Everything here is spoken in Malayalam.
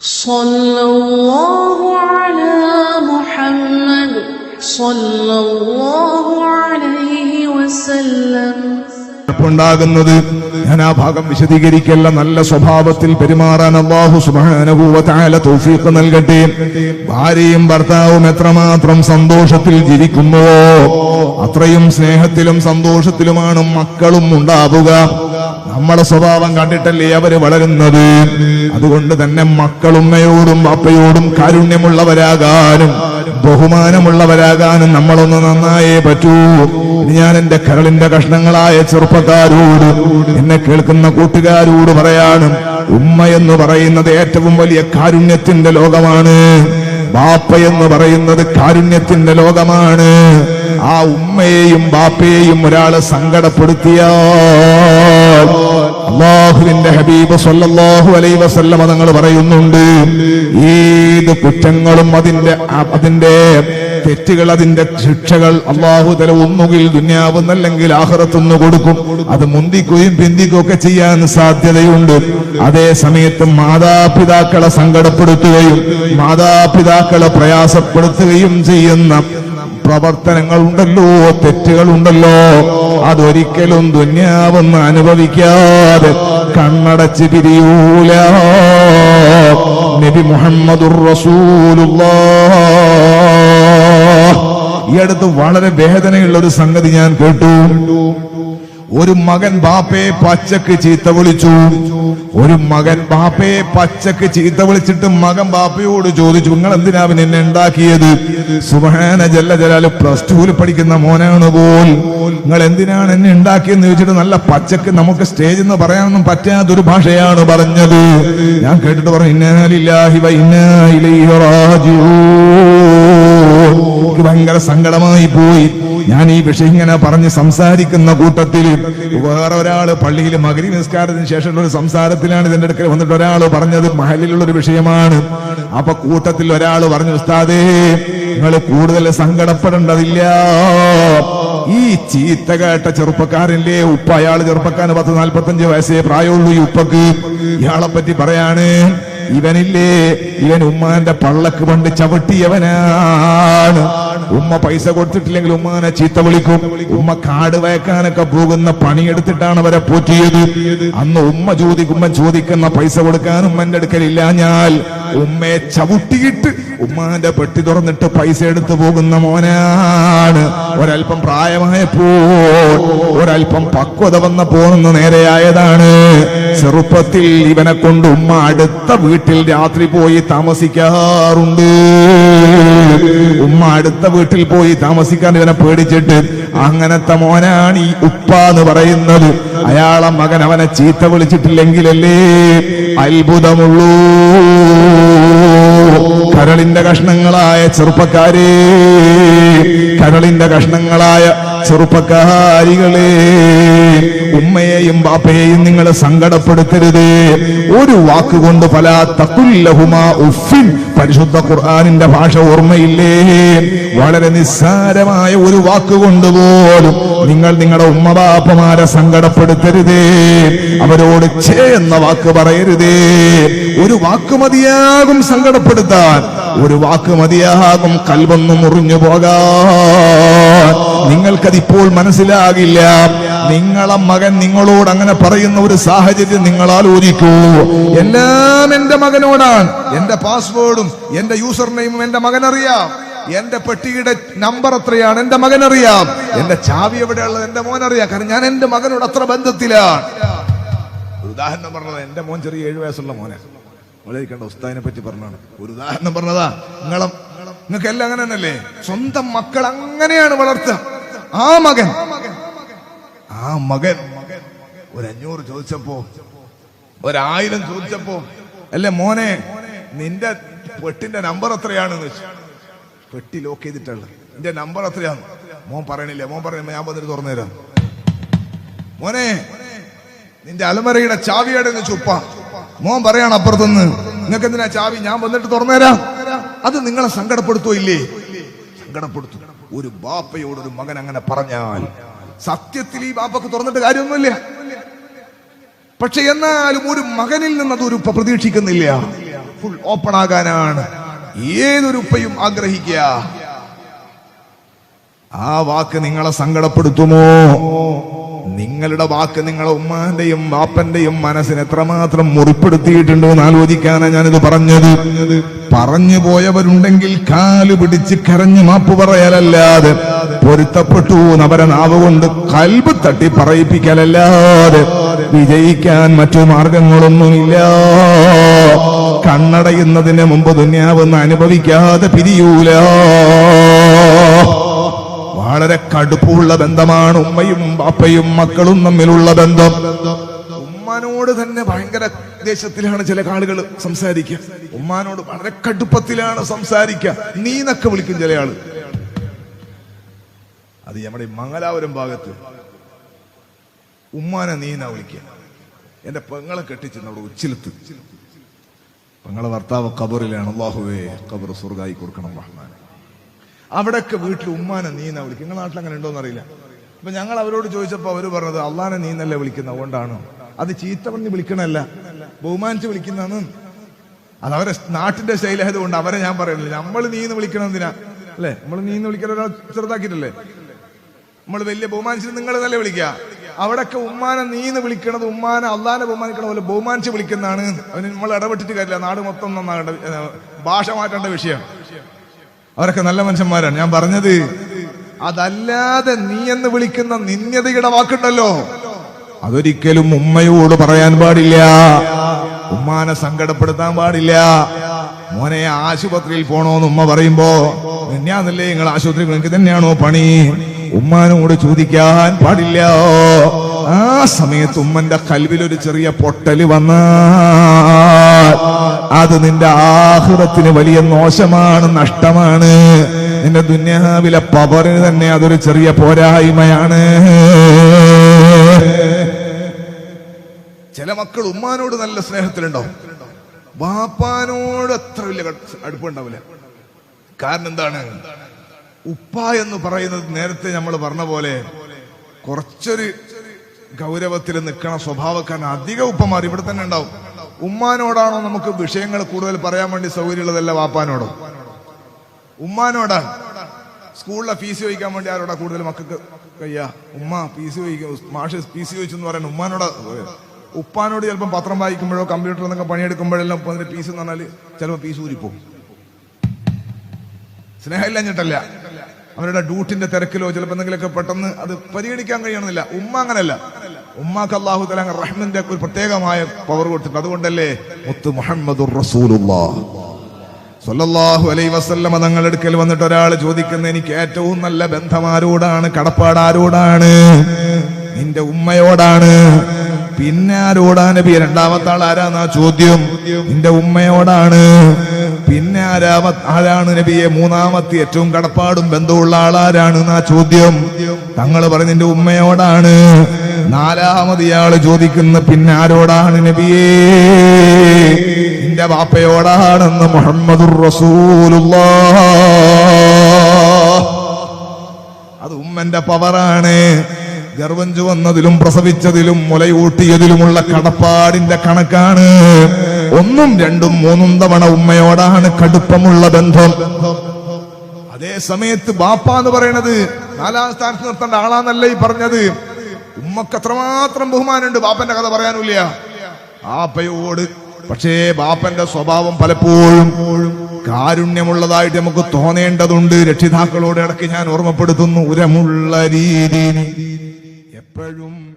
صلى الله على محمد صلى الله عليه وسلم ഉണ്ടാകുന്നത് ഞാൻ ആ ഭാഗം വിശദീകരിക്കല്ല നല്ല സ്വഭാവത്തിൽ പെരുമാറാൻ അള്ളാഹു സുബാനുഭൂവത്തായ തൗഫീഖ് നൽകട്ടെ ഭാര്യയും ഭർത്താവും എത്രമാത്രം സന്തോഷത്തിൽ ജീവിക്കുന്നുവോ അത്രയും സ്നേഹത്തിലും സന്തോഷത്തിലുമാണ് മക്കളും ഉണ്ടാവുക നമ്മുടെ സ്വഭാവം കണ്ടിട്ടല്ലേ അവർ വളരുന്നത്? അതുകൊണ്ട് തന്നെ മക്കളുമ്മയോടും അപ്പയോടും കാരുണ്യമുള്ളവരാകാനും ബഹുമാനമുള്ളവരാകാനും നമ്മളൊന്ന് നന്നായേ പറ്റൂ. ഞാൻ എന്റെ കരളിന്റെ കഷ്ണങ്ങളായ ചെറുപ്പക്കാരോട് എന്നെ കേൾക്കുന്ന കൂട്ടുകാരോട് പറയാണ് ഉമ്മ എന്ന് പറയുന്നത് ഏറ്റവും വലിയ കാരുണ്യത്തിന്റെ ലോകമാണ്. ബാപ്പ എന്ന് പറയുന്നത് കാരുണ്യത്തിന്റെ ലോകമാണ്. ആ ഉമ്മയെയും ബാപ്പയെയും ഒരാൾ സങ്കടപ്പെടുത്തിയാൽ അള്ളാഹുവിന്റെ ഹബീബ് സല്ലല്ലാഹു അലൈ വസല്ലമ തങ്ങൾ പറയുന്നുണ്ട് ഏത് കുറ്റങ്ങളും അതിന്റെ അതിന്റെ തെറ്റുകൾ അതിന്റെ ശിക്ഷകൾ അള്ളാഹു തല ഒന്നുകിൽ ദുന്യാവുന്നല്ലെങ്കിൽ ആഹ്റത്തുനിന്ന് കൊടുക്കും. അത് മുന്തിക്കുകയും പിന്തിക്കുകയും ഒക്കെ ചെയ്യാൻ സാധ്യതയുണ്ട്. അതേ സമയത്ത് മാതാപിതാക്കളെ സങ്കടപ്പെടുത്തുകയും മാതാപിതാക്കളെ പ്രയാസപ്പെടുത്തുകയും ചെയ്യുന്ന തെറ്റുകൾ ഉണ്ടല്ലോ അതൊരിക്കലും ദുന്യാവെന്ന് അനുഭവിക്കാതെ കണ്ണടച്ച് പിരിയൂല. നബി മുഹമ്മദുർ റസൂലുള്ളാഹ് ഈ അടുത്ത് വളരെ വേദനയുള്ള ഒരു സംഗതി ഞാൻ കേട്ടു. ഒരു മകൻ ബാപ്പയെ പച്ചക്ക് ചീത്ത വിളിച്ചു. ഒരു മകൻ ബാപ്പയെ പച്ചക്ക് ചീത്ത വിളിച്ചിട്ട് മകൻ ബാപ്പയോട് ചോദിച്ചു നിങ്ങൾ എന്തിനാ നിന്നെ ഉണ്ടാക്കിയത്? സുഹേന ജല്ല ജലാൽ പ്ലസ് ടുവിൽ പഠിക്കുന്ന മോനാണ് പോൽ. നിങ്ങൾ എന്തിനാണ് എന്നെ ഉണ്ടാക്കിയെന്ന് ചോദിച്ചിട്ട് നല്ല പച്ചക്ക് നമുക്ക് സ്റ്റേജിൽ നിന്ന് പറയാനൊന്നും പറ്റാത്തൊരു ഭാഷയാണ് പറഞ്ഞത്. ഞാൻ കേട്ടിട്ട് പറഞ്ഞു ഭയങ്കര സങ്കടമായി പോയി. ഞാൻ ഈ വിഷയം ഇങ്ങനെ പറഞ്ഞ് സംസാരിക്കുന്ന കൂട്ടത്തിൽ വേറെ ഒരാൾ പള്ളിയിൽ മകരി നിസ്കാരത്തിന് ശേഷമുള്ള ഒരു സംസാരത്തിലാണ് ഇതിന്റെ അടുക്കൽ വന്നിട്ട് ഒരാൾ പറഞ്ഞത് മഹലിലുള്ള ഒരു വിഷയമാണ്. അപ്പൊ കൂട്ടത്തിൽ ഒരാൾ പറഞ്ഞു ഉസ്താദേ നിങ്ങൾ കൂടുതൽ സങ്കടപ്പെടേണ്ടതില്ല. ഈ ചീത്ത കേട്ട ചെറുപ്പക്കാരില്ലേ ഉപ്പ അയാൾ ചെറുപ്പക്കാരന് പത്ത് നാൽപ്പത്തഞ്ച് വയസ്സേ പ്രായമുള്ളൂ ഈ ഉപ്പക്ക്. ഇയാളെ പറ്റി പറയാണ് ഇവനില്ലേ ഇവൻ ഉമ്മാന്റെ പള്ളക്ക് പണ്ട് ചവിട്ടിയവനാണ്. ഉമ്മ പൈസ കൊടുത്തിട്ടില്ലെങ്കിൽ ഉമ്മനെ ചീത്ത വിളിക്കും. ഉമ്മ കാട് വയക്കാനൊക്കെ പോകുന്ന പണിയെടുത്തിട്ടാണ് അവരെ പോറ്റിയത് അന്ന് ഉമ്മ ചോദിക്കുമ്പോ ചോദിക്കുന്ന പൈസ കൊടുക്കാൻ ഉമ്മന്റെ അടുക്കലില്ല. ഞാൻ ഉമ്മയെ ചവിട്ടിയിട്ട് ഉമ്മാന്റെ പെട്ടി തുറന്നിട്ട് പൈസ എടുത്തു പോകുന്ന മോനാണ്. ഒരല്പം പ്രായമായപ്പോൾ ഒരല്പം പക്വത വന്ന പോണെന്ന് നേരെയായതാണ് ചെറുപ്പത്തിൽ ഇവനെ കൊണ്ട് ഉമ്മ അടുത്ത വീട്ടിൽ രാത്രി പോയി താമസിക്കാറുണ്ട്. ഉമ്മ അടുത്ത വീട്ടിൽ പോയി താമസിക്കാൻ ഇവനെ പേടിച്ചിട്ട് അങ്ങനത്തെ മോനാണ് ഈ ഉപ്പ എന്ന് പറയുന്നത്. അയാളെ മകൻ അവനെ ചീത്ത വിളിച്ചിട്ടില്ലെങ്കിലല്ലേ? അത്ഭുതമുള്ളൂ. കരളിന്റെ കഷ്ണങ്ങളായ ചെറുപ്പക്കാരേ കരളിന്റെ കഷ്ണങ്ങളായ ചെറുപ്പക്കാരികളെ ഉമ്മയെയും ബാപ്പയെയും നിങ്ങൾ സങ്കടപ്പെടുത്തരുത്. ഒരു വാക്കുകൊണ്ട് പല തക്കുല്ലഹുമാ ഉഫിൻ പരിശുദ്ധ ഖുർആാനിന്റെ ഭാഷ ഓർമ്മയില്ലേ? വളരെ നിസ്സാരമായ ഒരു വാക്കുകൊണ്ട് പോലും നിങ്ങൾ നിങ്ങളുടെ ഉമ്മ ബാപ്പമാരെ സങ്കടപ്പെടുത്തരുതേ. അവരോട് ചേ എന്ന വാക്ക് പറയരുതേ. ഒരു വാക്ക് മതിയാകും സങ്കടപ്പെടുത്താൻ. ഒരു വാക്ക് മതിയാകും കൽവൊന്നും മുറിഞ്ഞു പോകാൻ. നിങ്ങൾക്കതിപ്പോൾ മനസ്സിലാകില്ല. നിങ്ങളെ മകൻ നിങ്ങളോട് അങ്ങനെ പറയുന്ന ഒരു സാഹചര്യം നിങ്ങൾ ആലോചിക്കൂ. എല്ലാം എന്റെ മകനോടാണ്. എന്റെ പാസ്വേഡും എന്റെ യൂസർ നെയിമും എന്റെ മകനറിയാം. എന്റെ പെട്ടിയുടെ നമ്പർ എത്രയാണ്? എന്റെ മകനറിയാം. എന്റെ ചാവി എവിടെയുള്ളത്? എന്റെ മോനറിയാം. കാരണം ഞാൻ എന്റെ മകനോട് അത്ര ബന്ധത്തിലാണ്. ഉദാഹരണം പറഞ്ഞത് എന്റെ മോൻ ചെറിയ ഏഴു വയസ്സുള്ള മോനെ വളരെക്കണ്ട ഉസ്താദിനെ പറ്റി പറഞ്ഞാണ്. ഒരു ഉദാഹരണം പറഞ്ഞതാ നിങ്ങളും. നിങ്ങൾക്ക് എല്ലാം അങ്ങനെ തന്നെയല്ലേ? സ്വന്തം മക്കൾ അങ്ങനെയാണ് വളർത്തുക. ആ മകൻ ആ മകൻ ഒരു ചോദിച്ചപ്പോ ഒരായിരം ചോദിച്ചപ്പോ അല്ലേ മോനെ നിന്റെ പെട്ടിന്റെ നമ്പർ എത്രയാണെന്ന് വെച്ചു പെട്ടി ലോക്ക് ചെയ്തിട്ടുള്ളത് നിന്റെ നമ്പർ എത്രയാണ് മോൻ പറയണില്ല. മോൻ പറയണ ഞാൻ വന്നിട്ട് തുറന്നു തരാം മോനെ നിന്റെ അലമറയുടെ ചാവിയുടെ ചുപ്പ മോൻ പറയാണ് അപ്പുറത്തുനിന്ന് നിങ്ങൾക്ക് എന്തിനാ ചാവി? ഞാൻ വന്നിട്ട് തുറന്നുതരാം അത് നിങ്ങളെ സങ്കടപ്പെടുത്തോ ഇല്ലേ സങ്കടപ്പെടുത്തും. ഒരു ബാപ്പയോട് ഒരു മകൻ അങ്ങനെ പറഞ്ഞാൽ സത്യത്തിൽ ഈ ബാപ്പക്ക് തുറന്നിട്ട് കാര്യമൊന്നുമില്ല. പക്ഷെ എന്നാലും ഒരു മകനിൽ നിന്ന് അത് ഒരു പ്രതീക്ഷിക്കുന്നില്ല. ഫുൾ ഓപ്പൺ ആകാനാണ്. ഏതൊരു ഉപ്പയും ആഗ്രഹിക്കുക. ആ വാക്ക് നിങ്ങളെ സങ്കടപ്പെടുത്തുമോ? നിങ്ങളുടെ വാക്ക് നിങ്ങളെ ഉമ്മാന്റെയും ബാപ്പന്റെയും മനസ്സിന് എത്രമാത്രം മുറിപ്പെടുത്തിയിട്ടുണ്ട് എന്ന് ആലോചിക്കാനാണ് ഞാനിത് പറഞ്ഞത്. പറഞ്ഞു പോയവരുണ്ടെങ്കിൽ കാൽ പിടിച്ച് കരഞ്ഞു മാപ്പ് പറയലല്ലാതെ പൊരുത്തപ്പെട്ടു അവരെ നാവ് കൊണ്ട് കൽബ് തട്ടി പറയിപ്പിക്കലല്ലാതെ വിജയിക്കാൻ മറ്റു മാർഗങ്ങളൊന്നുമില്ല. കണ്ണടയുന്നതിന് മുമ്പ് ദുന്യാവെന്ന് അനുഭവിക്കാതെ പിരിയൂല. വളരെ കടുപ്പുള്ള ബന്ധമാണ് ഉമ്മയും ബാപ്പയും മക്കളും തമ്മിലുള്ള ബന്ധം. ഉമ്മാനോട് തന്നെ ഭയങ്കര ദേശത്തിലാണ് ചില ആളുകൾ സംസാരിക്കുക. ഉമ്മാനോട് വളരെ കടുപ്പത്തിലാണ് സംസാരിക്കുക. നീന്നൊക്കെ വിളിക്കും ചില ആൾ. അത് നമ്മുടെ മംഗലാപുരം ഭാഗത്ത്. ഉമ്മാനെ നീന വിളിക്കുക? എന്റെ പെങ്ങളെ കെട്ടിച്ച് അവിടെ ഉച്ചിലത്ത്. പെങ്ങളെ ഭർത്താവ് ഖബറിലാണ്. അള്ളാഹുവേ കബർ സ്വർഗായി കൊടുക്കണം റഹ്മാൻ അവിടെയൊക്കെ വീട്ടിൽ ഉമ്മാനെ നീന്ന വിളിക്കും. നിങ്ങളുടെ നാട്ടിൽ അങ്ങനെ ഉണ്ടോന്ന് അറിയില്ല. അപ്പൊ ഞങ്ങൾ അവരോട് ചോദിച്ചപ്പോ അവർ പറഞ്ഞത് അള്ളാനെ നീന്നല്ലേ വിളിക്കുന്ന അതുകൊണ്ടാണോ? അത് ചീത്ത പറഞ്ഞ് വിളിക്കണല്ല ബഹുമാനിച്ച് വിളിക്കുന്നതാണ്. അത് അവരെ നാട്ടിന്റെ ശൈലായത് കൊണ്ട് അവരെ ഞാൻ പറയുന്നില്ല. നമ്മൾ നീന്ന് വിളിക്കണം എന്തിനാ? അല്ലെ? നമ്മൾ നീന്ന് വിളിക്കാൻ ഒരാൾ ചെറുതാക്കിയിട്ടല്ലേ? നമ്മൾ വലിയ ബഹുമാനിച്ചിട്ട് നിങ്ങൾ തന്നെ വിളിക്കുക അവിടൊക്കെ ഉമ്മാനെ നീന്ന് വിളിക്കണത് ഉമ്മാനെ അള്ളാനെ ബഹുമാനിക്കണ പോലെ ബഹുമാനിച്ച് വിളിക്കുന്നതാണ്. അതിന് നമ്മൾ ഇടപെട്ടിട്ട് കാര്യമില്ല. നാട് മൊത്തം നന്നാകേണ്ട ഭാഷ മാറ്റേണ്ട വിഷയം. അവരൊക്കെ നല്ല മനുഷ്യന്മാരാണ്. ഞാൻ പറഞ്ഞത് അതല്ലാതെ നീ എന്ന് വിളിക്കുന്ന നിന്യതയുടെ വാക്കുണ്ടല്ലോ. അതൊരിക്കലും ഉമ്മയോട് പറയാൻ പാടില്ല. ഉമ്മാനെ സങ്കടപ്പെടുത്താൻ പാടില്ല. മോനെ ആശുപത്രിയിൽ പോണോന്ന് ഉമ്മ പറയുമ്പോ തന്നെയാന്നല്ലേ നിങ്ങൾ ആശുപത്രി നിങ്ങൾക്ക് തന്നെയാണോ പണി? ഉമ്മാനോട് ചോദിക്കാൻ പാടില്ല. ആ സമയത്ത് ഉമ്മന്റെ കൽവിൽ ഒരു ചെറിയ പൊട്ടൽ വന്നാൽ അത് നിന്റെ ആഹൃതത്തിന് വലിയ മോശമാണ് നഷ്ടമാണ്. നിന്റെ ദുന്യാവിലെ പവറിന് തന്നെ അതൊരു ചെറിയ പോരായ്മയാണ്. ചില മക്കൾ ഉമ്മാനോട് നല്ല സ്നേഹത്തിലുണ്ടോ ബാപ്പാനോട് അത്ര വലിയ അടുപ്പുണ്ടാവില്ല. കാരണം എന്താണ്? ഉപ്പ എന്ന് പറയുന്നത് നേരത്തെ നമ്മൾ പറഞ്ഞ പോലെ കുറച്ചൊരു ഗൗരവത്തിൽ നിൽക്കണ സ്വഭാവക്കാരൻ അധിക ഉപ്പമാർ ഇവിടെ തന്നെ ഉണ്ടാവും. ഉമ്മാനോടാണോ നമുക്ക് വിഷയങ്ങൾ കൂടുതൽ പറയാൻ വേണ്ടി സൗകര്യമുള്ളതല്ല വാപ്പാനോടോ? ഉമ്മാനോടാണ്. സ്കൂളിലെ ഫീസ് ചോദിക്കാൻ വേണ്ടി ആരോടാ കൂടുതൽ മക്കൾക്ക് കയ്യാ? ഉമ്മ ഫീസ് ചോദിക്കും. മാഷ് ഫീസ് ചോദിച്ചു എന്ന് പറയാൻ ഉമ്മാനോടാ. ഉപ്പാനോട് ചിലപ്പം പത്രം വായിക്കുമ്പോഴോ കമ്പ്യൂട്ടറിൽ നിന്നൊക്കെ പണിയെടുക്കുമ്പോഴെല്ലാം ഉപ്പ അതിന്റെ ഫീസ് എന്ന് പറഞ്ഞാൽ ചിലപ്പോൾ ഫീസ് ഊരിപ്പോകും. സ്നേഹമില്ലഞ്ഞിട്ടല്ല അവരുടെ ഡ്യൂട്ടിന്റെ തിരക്കിലോ ചിലപ്പോൾ എന്തെങ്കിലുമൊക്കെ പെട്ടെന്ന് അത് പരിഗണിക്കാൻ കഴിയണമെന്നില്ല. ഉമ്മ അങ്ങനല്ല. ഉമ്മാക്ക് അള്ളാഹു തല റഹ്മന്റെ ഒരു പ്രത്യേകമായ പവർ കൊടുത്തിട്ടുണ്ട്. അതുകൊണ്ടല്ലേ? മുത്ത് മുഹമ്മദുർ സൊല്ലാഹു അലൈഹി വസല്ലമ തങ്ങളെടുക്കൽ വന്നിട്ട് ഒരാൾ ചോദിക്കുന്ന എനിക്ക് ഏറ്റവും നല്ല ബന്ധമാരോടാണ്? കടപ്പാട് ആരോടാണ്? നിന്റെ ഉമ്മയോടാണ്? പിന്നെ ആരോടാ നബി രണ്ടാമത്തെ ആൾ ആരാന്നാ ചോദ്യം? നിന്റെ ഉമ്മയോടാണ്. പിന്നെ ആരാമ ആരാണ് നബിയെ? മൂന്നാമത്തെ ഏറ്റവും കടപ്പാടും ബന്ധമുള്ള ആളാരാണ് എന്നാ ചോദ്യം? തങ്ങൾ പറഞ്ഞ നിന്റെ ഉമ്മയോടാണ്. നാലാമത് ഇയാൾ ചോദിക്കുന്ന പിന്നെ ആരോടാണ് നബിയേ? നിന്റെ വാപ്പയോടാണെന്ന് റസൂലുള്ളാഹ്. അത് ഉമ്മന്റെ പവറാണ്. ഗർവം ചുവന്നതിലും പ്രസവിച്ചതിലും മുലയൂട്ടിയതിലുമുള്ള കടപ്പാടിന്റെ കണക്കാണ്. ഒന്നും രണ്ടും മൂന്നും തവണ ഉമ്മയോടാണ് കടുപ്പമുള്ള ബന്ധം. അതേ സമയത്ത് ബാപ്പ എന്ന് പറയണത് നാലാം സ്ഥാനത്ത് നിർത്തേണ്ട ആളാന്നല്ല ഈ പറഞ്ഞത്? ഉമ്മക്ക് അത്രമാത്രം ബഹുമാനമുണ്ട്. ബാപ്പന്റെ കഥ പറയാനില്ല ആപ്പയോട്. പക്ഷേ ബാപ്പന്റെ സ്വഭാവം പലപ്പോഴും കാരുണ്യമുള്ളതായിട്ട് നമുക്ക് തോന്നേണ്ടതുണ്ട്. രക്ഷിതാക്കളോട് ഇടയ്ക്ക് ഞാൻ ഓർമ്മപ്പെടുത്തുന്നു. ഉരമുള്ള രീതി എപ്പോഴും